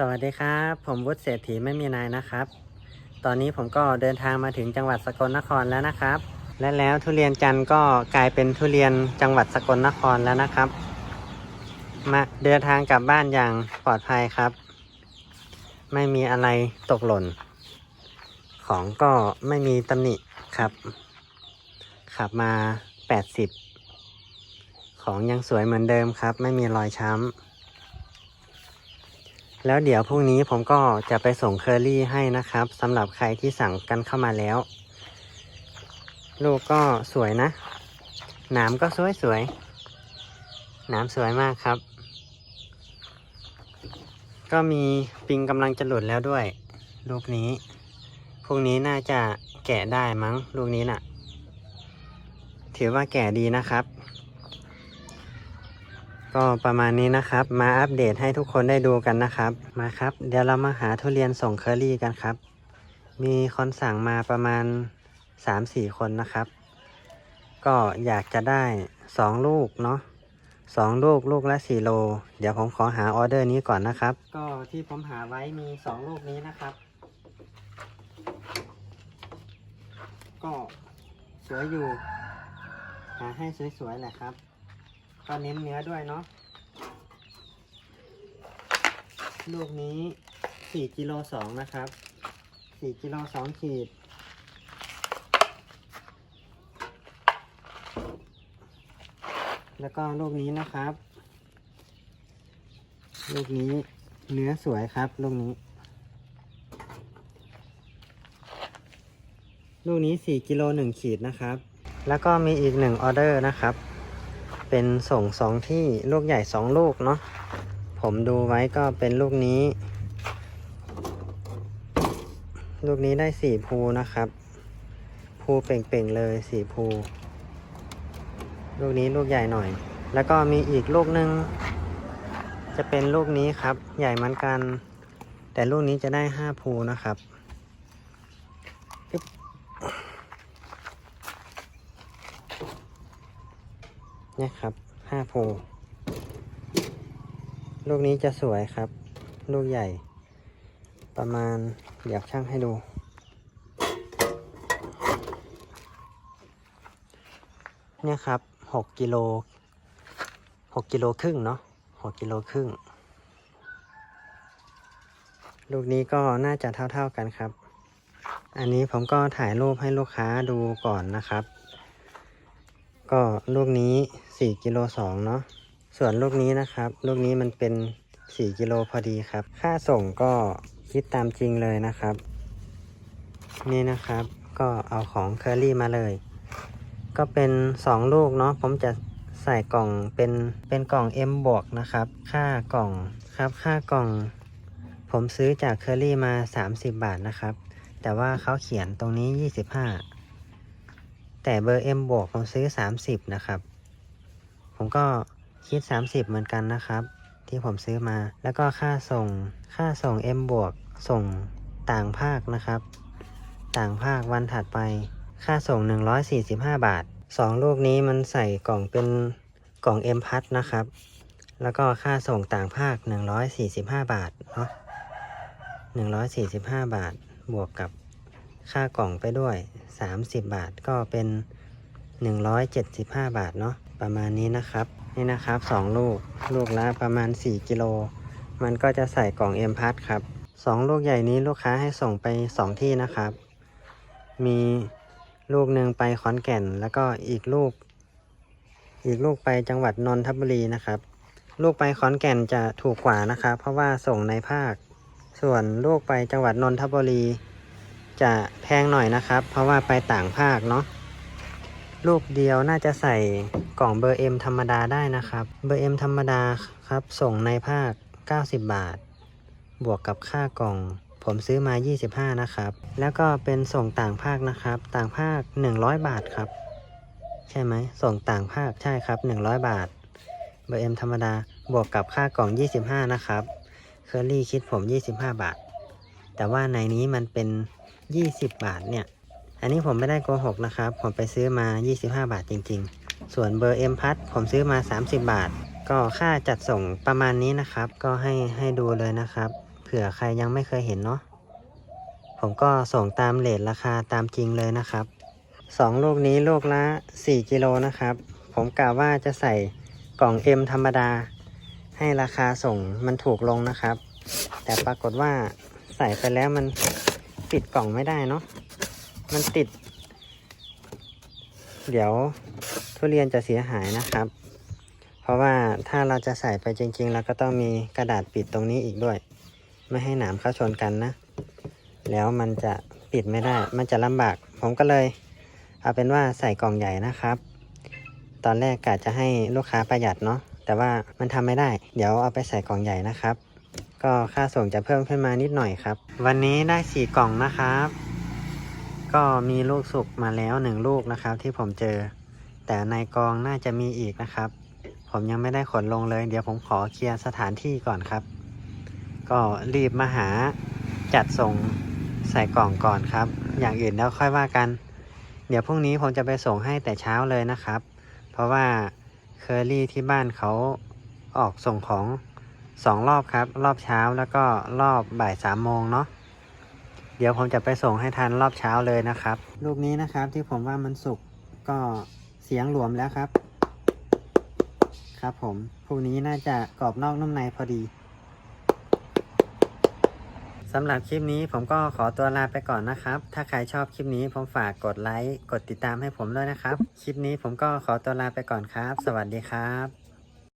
สวัสดีครับ ผมวุฒิเศรษฐีไม่มีนายนะครับ ตอนนี้ผมก็เดินทางมาถึงจังหวัดสกลนครแล้วนะครับ และแล้วทุเรียนจันทร์ก็กลายเป็นทุเรียนจังหวัดสกลนครแล้วนะครับ มาเดินทางกลับบ้านอย่างปลอดภัยครับ ไม่มีอะไรตกหล่น ของก็ไม่มีตำหนิครับ ขับมา 80 ของยังสวยเหมือนเดิมครับ ไม่มีรอยช้ำ แล้วเดี๋ยวพรุ่งนี้ผมก็จะไปส่งเคอรี่ให้นะครับสำหรับใครที่สั่งกันเข้ามาแล้ว ลูกก็สวยนะหนามก็สวยสวยหนามสวยมากครับ ก็มีปิงกำลังจะหลุดแล้วด้วย ลูกนี้พรุ่งนี้น่าจะแกะได้มั้ง ลูกนี้น่ะ ถือว่าแก่ดีนะครับ ก็ประมาณนี้นะครับ มาอัปเดตให้ทุกคนได้ดูกันนะครับ มาครับ เดี๋ยวเรามาหาทุเรียนส่งเคอรี่กันครับ มีคนสั่งมาประมาณ 3-4 คนนะครับ ก็อยากจะได้ 2 ลูกเนาะสองลูกลูกละ4โล เดี๋ยวผมขอหาออเดอร์นี้ก่อนนะครับ ก็ที่ผมหาไว้มี2ลูกนี้นะครับ ก็สวยอยู่ หาให้สวยๆแหละครับ ก็เน้นเนื้อด้วยเนาะลูกนี้สี่กิโลสองนะครับสี่กิโลสองขีด แล้วก็ลูกนี้นะครับ ลูกนี้เนื้อสวยครับลูกนี้ ลูกนี้สี่กิโลหนึ่งขีดนะครับ แล้วก็มีอีกหนึ่งออเดอร์นะครับ เป็นส่งสองที่ลูกใหญ่สองลูกเนาะผมดูไว้ก็เป็นลูกนี้ ลูกนี้ได้สี่ภูนะครับ ภูเป่งๆเลยสี่ภู ลูกนี้ลูกใหญ่หน่อย แล้วก็มีอีกลูกหนึ่งจะเป็นลูกนี้ครับ ใหญ่เหมือนกัน แต่ลูกนี้จะได้ห้าภูนะครับปึ๊บ เนี่ยครับห้าภูลูกนี้จะสวยครับ ลูกใหญ่ ประมาณเดี๋ยวช่างให้ดู เนี่ยครับหกกิโลหกกิโลครึ่งเนาะหกกิโลครึ่ง ลูกนี้ก็น่าจะเท่า ๆกันครับ อันนี้ผมก็ถ่ายรูปให้ลูกค้าดูก่อนนะครับ ก็ลูกนี้ สี่กิโลสองเนาะส่วนลูกนี้นะครับ ลูกนี้มันเป็น4กิโลพอดีครับ ค่าส่งก็คิดตามจริงเลยนะครับ นี่นะครับก็เอาของเคอรี่มาเลย ก็เป็น2ลูกเนาะผมจะใส่กล่องเป็นเป็นกล่อง M บวกนะครับ ค่ากล่องครับ ค่ากล่อง ผมซื้อจากเคอรี่มา 30 บาทนะครับ แต่ว่าเขาเขียนตรงนี้ 25 แต่เบอร์ M บวกผมซื้อ 30 นะครับ ผมก็คิด 30 เหมือนกันนะครับ ที่ผมซื้อมา แล้วก็ค่าส่ง ค่าส่ง M บวก ส่งต่างภาคนะครับ ต่างภาควันถัดไป ค่าส่ง 145 บาท 2 ลูกนี้มันใส่กล่องเป็นกล่อง M พัดนะครับ แล้วก็ค่าส่งต่างภาค 145 บาท เนาะ145 บาท บวกกับค่ากล่องไปด้วย 30 บาทก็เป็น 175 บาทเนาะ ประมาณนี้นะครับ นี่นะครับสองลูก ลูกละประมาณ 4 กิโล มันก็จะใส่กล่องเอ็มพัดครับสองลูกใหญ่นี้ลูกค้าให้ส่งไป 2 ที่นะครับ มีลูกหนึ่งไปขอนแก่น แล้วก็อีกลูก อีกลูกไปจังหวัดนนทบุรีนะครับ ลูกไปขอนแก่นจะถูกกว่านะครับ เพราะว่าส่งในภาค ส่วนลูกไปจังหวัดนนทบุรี จะแพงหน่อยนะครับ เพราะว่าไปต่างภาคเนาะ ลูกเดียวน่าจะใส่ กล่องเบอร์ M ธรรมดาได้นะครับ เบอร์ M ธรรมดาครับ ส่งในภาค 90 บาท บวกกับค่ากล่อง ผมซื้อมา 25 นะครับ แล้วก็เป็นส่งต่างภาคนะครับ ต่างภาค 100 บาทครับ ใช่ไหม ส่งต่างภาคใช่ครับ 100 บาท เบอร์ M ธรรมดา บวกกับค่ากล่อง 25 นะครับ เคอรี่คิดผม 25 บาท แต่ว่าในนี้มันเป็น 20 บาทเนี่ย อันนี้ผมไม่ได้โกหกนะครับ ผมไปซื้อมา 25 บาทจริง ๆ ส่วนเบอร์ M พัดผมซื้อมา 30 บาท ก็ค่าจัดส่งประมาณนี้นะครับ ก็ให้ให้ดูเลยนะครับ เผื่อใครยังไม่เคยเห็นเนาะผมก็ส่งตามเลทราคาตามจริงเลยนะครับสองลูกนี้ลูกละ 4 กิโลนะครับ ผมกะว่าจะใส่กล่อง M ธรรมดา ให้ราคาส่งมันถูกลงนะครับ แต่ปรากฏว่าใส่ไปแล้วมันปิดกล่องไม่ได้เนาะมันติด เดี๋ยว ทุเรียนจะเสียหายนะครับ เพราะว่าถ้าเราจะใส่ไปจริงๆเราก็ต้องมีกระดาษปิดตรงนี้อีกด้วย ไม่ให้หนามเข้าชนกันนะ แล้วมันจะปิดไม่ได้ มันจะลำบาก ผมก็เลยเอาเป็นว่าใส่กล่องใหญ่นะครับ ตอนแรกกะจะให้ลูกค้าประหยัดเนาะ แต่ว่ามันทำไม่ได้ เดี๋ยวเอาไปใส่กล่องใหญ่นะครับ ก็ค่าส่งจะเพิ่มขึ้นมานิดหน่อยครับ วันนี้ได้สี่กล่องนะครับ ก็มีลูกสุกมาแล้วหนึ่งลูกนะครับที่ผมเจอ แต่ในกองน่าจะมีอีกนะครับ ผมยังไม่ได้ขนลงเลย เดี๋ยวผมขอเคลียร์สถานที่ก่อนครับ ก็รีบมาหาจัดส่งใส่กล่องก่อนครับ อย่างอื่นแล้วค่อยว่ากัน เดี๋ยวพรุ่งนี้ผมจะไปส่งให้แต่เช้าเลยนะครับ เพราะว่าเคอรี่ที่บ้านเขาออกส่งของสองรอบครับ รอบเช้าแล้วก็รอบบ่ายสามโมงเนาะเดี๋ยวผมจะไปส่งให้ทันรอบเช้าเลยนะครับ ลูกนี้นะครับที่ผมว่ามันสุกก็ เสียงหลวมแล้วครับ ครับผมพวกนี้น่าจะกรอบนอกนุ่มในพอดีสำหรับคลิปนี้ผมก็ขอตัวลาไปก่อนนะครับ ถ้าใครชอบคลิปนี้ผมฝากกดไลค์ กดติดตามให้ผมด้วยนะครับ คลิปนี้ผมก็ขอตัวลาไปก่อนครับ สวัสดีครับ